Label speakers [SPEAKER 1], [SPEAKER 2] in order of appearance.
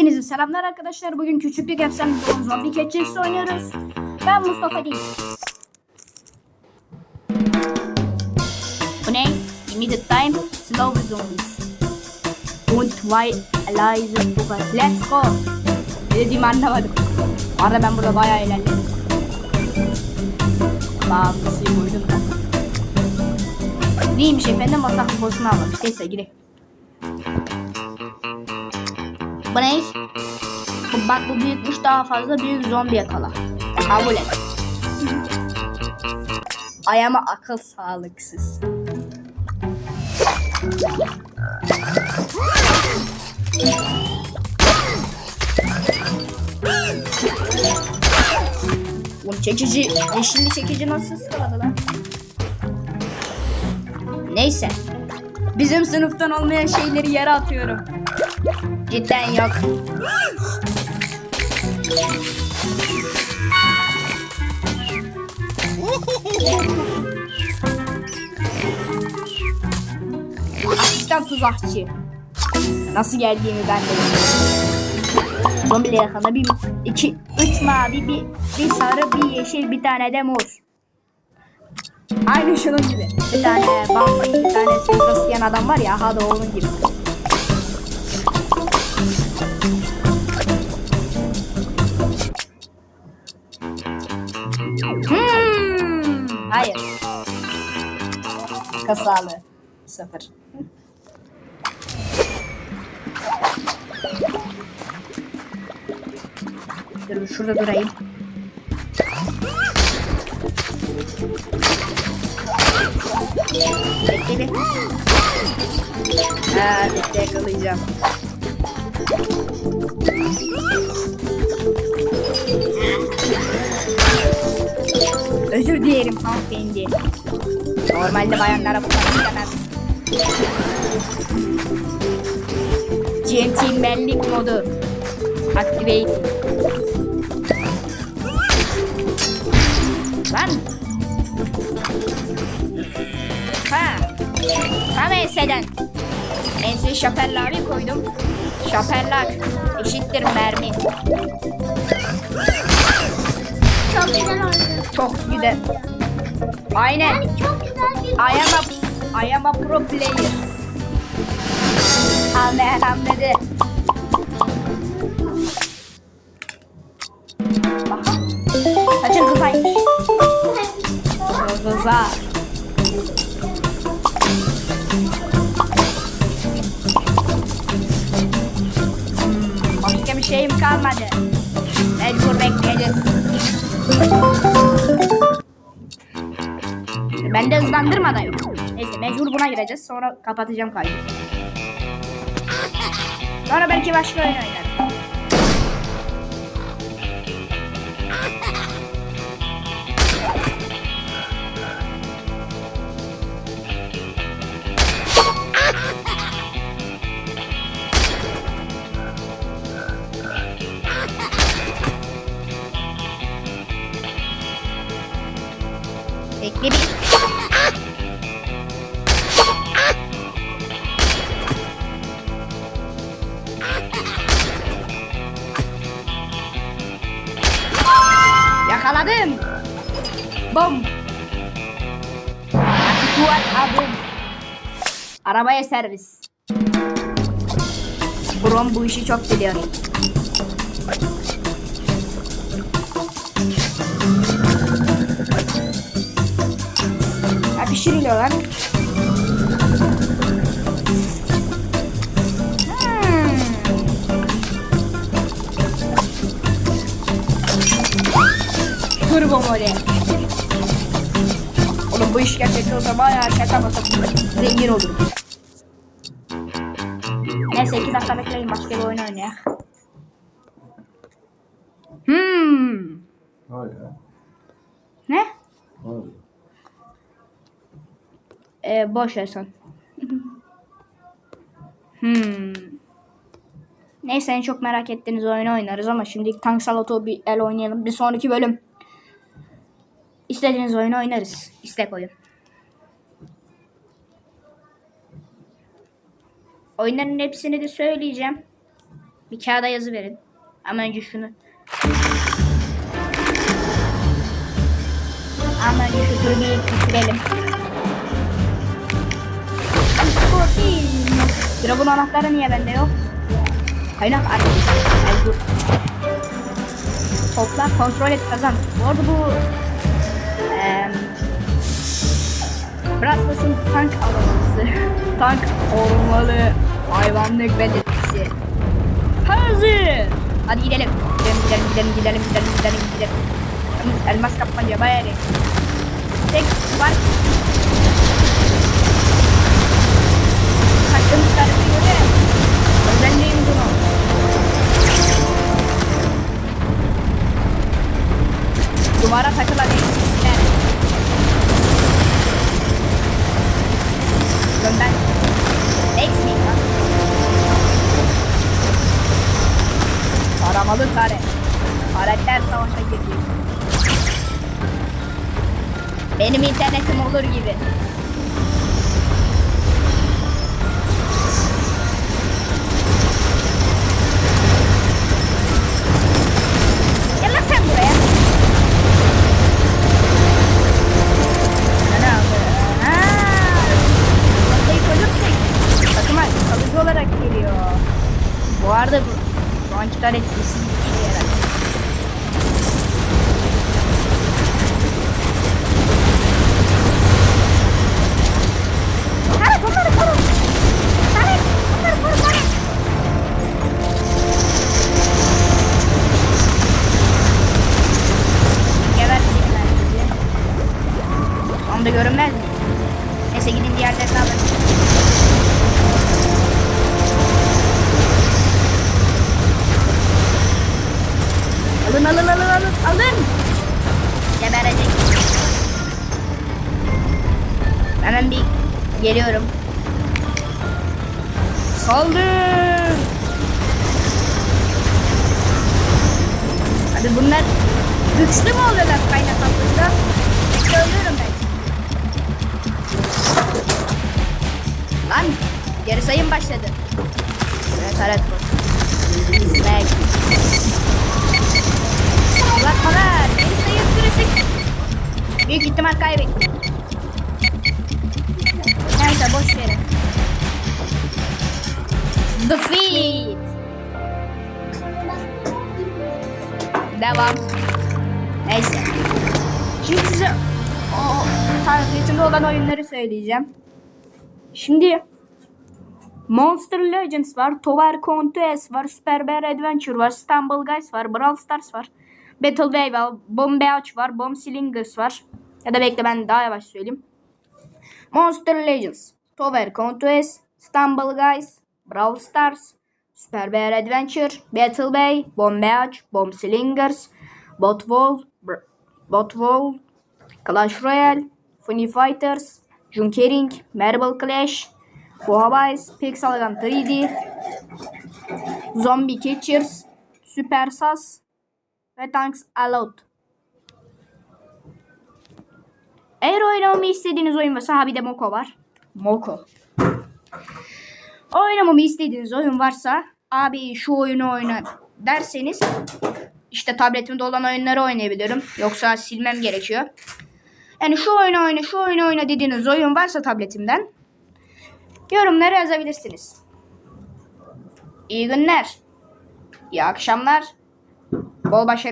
[SPEAKER 1] Hepinize selamlar arkadaşlar. Bugün küçüklük efsanesi olan Zombie Catchers oynuyoruz. Ben Mustafa değil. Bu ne? Immediate time, slow zombies. Und why Eliza Buka. Let's go. Ne dediğimi anlamadım. Arada ben burada bayağı ilerledim. Bağımlısı koydum da. Neymiş efendim? Masak posunu almamış. Neyse gidelim. Bu bak bu büyükmüş daha fazla büyük zombi yakala. Kabul et. Ayağıma akıl sağlıksız. Bu çekici, yeşilli çekici nasıl sıraladı lan? Neyse. Bizim sınıftan olmayan şeyleri yere atıyorum. Cidden yok. Asistan tuzakçı. Nasıl geldiğimi ben de bilmiyorum. Zombiyle yakında bir, iki, üç mavi, bir, bir sarı, bir yeşil, bir tane de mor. Aynı şunun gibi. Bir tane bambu, bir tane yiyen adam var ya, ha da onun gibi. Kasalı. Sıfır. Dur şurada durayım. Bekle bir. Ha, bekle yakalayacağım. Özür dilerim hanımefendi. Normalde bayanlara bu kadar istemem. Centilmenlik modu. Activate. Lan. Ha. Tam enseden. Enseye şaperleri koydum. Şaperler eşittir mermi.
[SPEAKER 2] Çok güzel oldu.
[SPEAKER 1] Çok güzel. Aynen.
[SPEAKER 2] Yani çok güzel bir
[SPEAKER 1] I am a, I am a pro player. Anladı. Aha. Saçın kısaymış. Kıza. Hmm, başka bir şeyim kalmadı. Mecbur bekleyeceğiz. Bende hızlandırma da yok. Neyse mecbur buna gireceğiz. Sonra kapatacağım kaydı. Sonra belki başka oyun oynarım. Yakaladım. Bom. Tuat abum. Arabaya servis. Brom bu işi çok biliyor. Ha pişiriliyor lan. Turbo model. Oğlum bu iş gerçekten olsa bayağı şaka masa zengin olurum. Neyse iki dakika bekleyin başka bir oyun oynayalım. Hmm.
[SPEAKER 3] Hayır.
[SPEAKER 1] Ne?
[SPEAKER 3] Hayır.
[SPEAKER 1] Ee, boş ver sen. hmm. Neyse en çok merak ettiğiniz oyunu oynarız ama şimdi Tank Salot'u bir el oynayalım. Bir sonraki bölüm istediğiniz oyunu oynarız. İstek oyun. Oyunların hepsini de söyleyeceğim. Bir kağıda yazı verin. Ama önce şunu. Ama önce şu turu bitirelim. Dragon anahtarı niye bende yok? Kaynak bu. Topla kontrol et kazan. Bu arada bu Braslas'ın tank alamaması. tank olmalı. Hayvanlık belirtisi. Hazır. Hadi gidelim. Gidelim gidelim gidelim gidelim gidelim gidelim gidelim. Yalnız elmas kapmaca bayağı. Tek var. Aramalı kare. Karakter savaşa girdi. Benim internetim olur gibi. Şu anki tar etkisi işe yarar. Taret onları koru. Da görünmez mi? Geliyorum. Saldır. Hadi bunlar güçlü mü oluyorlar kaynak altında? Ölüyorum ben. Lan geri sayım başladı. Evet taret bu. Smack. Uzatmalar. Geri sayım süresi. Büyük ihtimal kaybettik. Defeat. Devam. Neyse. Şimdi size o tabletimde olan oyunları söyleyeceğim. Şimdi Monster Legends var, Tower Contest var, Super Bear Adventure var, Stumble Guys var, Brawl Stars var, Battle Wave var, Bomb var, Bomb Slingers var. Ya da bekle ben daha yavaş söyleyeyim. Monster Legends, Tower Contest, Stumble Guys, Brawl Stars, Super Bear Adventure, Battle Bay, Bomb Beach, Bomb Slingers, Bot Wall, Br- Bot Wall, Clash Royale, Funny Fighters, Junkering, Marble Clash, Bohabies, Pixel Gun 3D, Zombie Catchers, Super Sas ve Tanks Allowed. Eğer oynamamı istediğiniz oyun varsa ha bir de Moko var. Moko. Oynamamı istediğiniz oyun varsa abi şu oyunu oyna derseniz işte tabletimde olan oyunları oynayabilirim. Yoksa silmem gerekiyor. Yani şu oyunu oyna, şu oyunu oyna dediğiniz oyun varsa tabletimden yorumlara yazabilirsiniz. İyi günler. İyi akşamlar. Bol başarı.